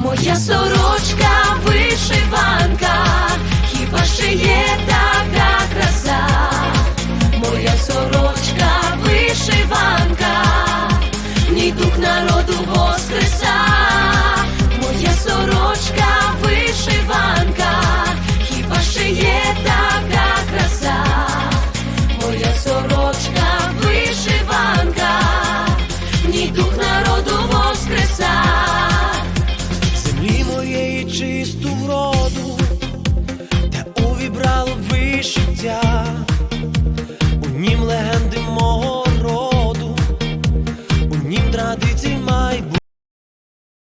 Моя сорочка вишиванка, хіба ще є така краса? Моя сорочка вишиванка, в ній дух народу воскреса. її чисту вроду, та увібрало вишиття, у нім легенди мого роду, у нім традицій майбутнє.